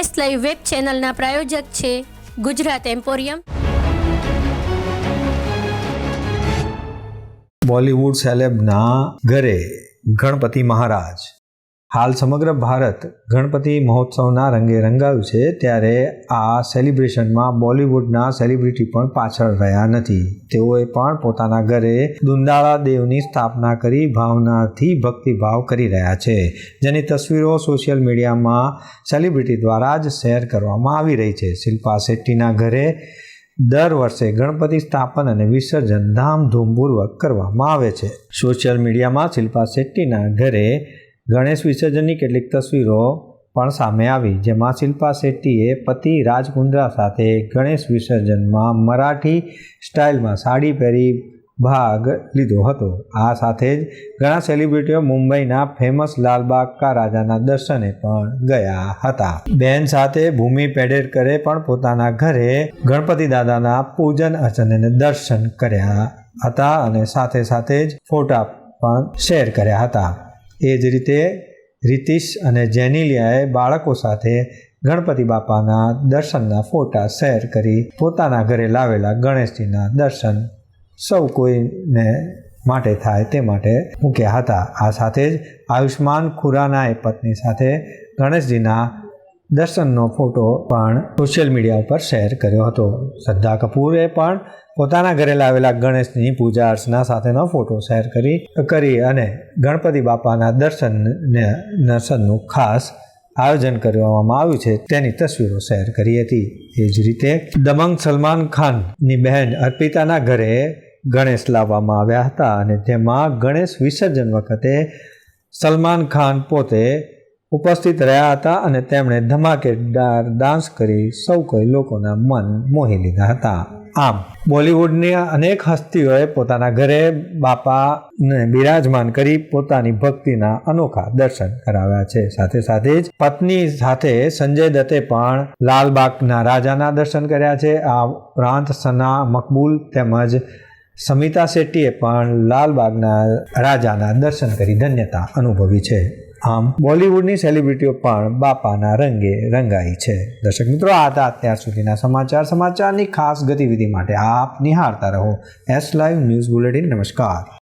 S live web ચેનલના પ્રાયોજક છે Gujarat emporium. Bollywood સેલેબના ઘરે ગણપતિ મહારાજ હાલ સમગ્ર ભારત ગણપતિ મહોત્સવના રંગે રંગાયું છે, ત્યારે આ સેલિબ્રેશનમાં બોલિવૂડના સેલિબ્રિટી પણ પાછળ રહ્યા નથી. તેઓએ પણ પોતાના ઘરે દુંદાળા દેવની સ્થાપના કરી ભાવનાથી ભક્તિભાવ કરી રહ્યા છે. જેની તસવીરો સોશિયલ મીડિયામાં સેલિબ્રિટી દ્વારા જ શેર કરવામાં આવી રહી છે. શિલ્પા શેટ્ટીના ઘરે દર વર્ષે ગણપતિ સ્થાપન અને વિસર્જન ધામધૂમપૂર્વક કરવામાં આવે છે. સોશિયલ મીડિયામાં શિલ્પા શેટ્ટીના ઘરે ગણેશ વિસર્જનની કેટલીક તસવીરો પણ સામે આવી, જેમાં શિલ્પા શેટ્ટીએ પતિ રાજ કુંદ્રા સાથે ગણેશ વિસર્જનમાં મરાઠી સ્ટાઇલમાં સાડી પહેરી ભાગ લીધો હતો. આ સાથે જ ઘણા સેલિબ્રિટીઓ મુંબઈના ફેમસ લાલબાગ કા રાજાના દર્શને પણ ગયા હતા. બેન સાથે ભૂમિ પેડેરકરે પણ પોતાના ઘરે ગણપતિ દાદાના પૂજન અર્ચન અને દર્શન કર્યા હતા અને સાથે સાથે જ ફોટા પણ શેર કર્યા હતા. એ જ રીતે રિતિશ અને જેનિલિયાએ બાળકો સાથે ગણપતિ બાપાના દર્શનના ફોટા શેર કરી પોતાના ઘરે લાવેલા ગણેશજીના દર્શન સૌ કોઈને માટે થાય તે માટે મૂક્યા હતા. આ સાથે જ આયુષ્માન ખુરાનાએ પત્ની સાથે ગણેશજીના દર્શનનો ફોટો પણ સોશિયલ મીડિયા ઉપર શેર કર્યો હતો. શ્રદ્ધા કપૂરે પણ પોતાના ઘરે લાવેલા ગણેશની પૂજા અર્ચના સાથેનો ફોટો શેર કરી કરી અને ગણપતિ બાપાના દર્શનને, દર્શનનું ખાસ આયોજન કરવામાં આવ્યું છે તેની તસવીરો શેર કરી હતી. એ જ રીતે દમંગ સલમાન ખાનની બહેન અર્પિતાના ઘરે ગણેશ લાવવામાં આવ્યા હતા અને તેમાં ગણેશ વિસર્જન વખતે સલમાન ખાન પોતે ઉપસ્થિત રહ્યા હતા અને તેમણે ધમાકેદાર ડાન્સ કરી સૌ કોઈ લોકોના મન મોહી લીધા હતા. આમ, બોલિવૂડની અનેક હસ્તીઓએ પોતાના ઘરે બાપાને બિરાજમાન કરી પોતાની ભક્તિના અનોખા દર્શન કરાવ્યા છે. સાથે સાથે જ પત્ની સાથે સંજય દત્તે પણ લાલબાગના રાજાના દર્શન કર્યા છે. આ ઉપરાંત સના મકબૂલ તેમજ સમિતા શેટ્ટીએ પણ લાલબાગના રાજાના દર્શન કરી ધન્યતા અનુભવી છે. આમ બોલિવૂડની સેલિબ્રિટીઓ પણ બાપાના રંગે રંગાઈ છે. દર્શક મિત્રો, આ હતા અત્યાર સુધીના સમાચાર. સમાચારની ખાસ ગતિવિધિ માટે આપ નિહાળતા રહો. એસ લાઈવ ન્યૂઝ બુલેટિન નમસ્કાર.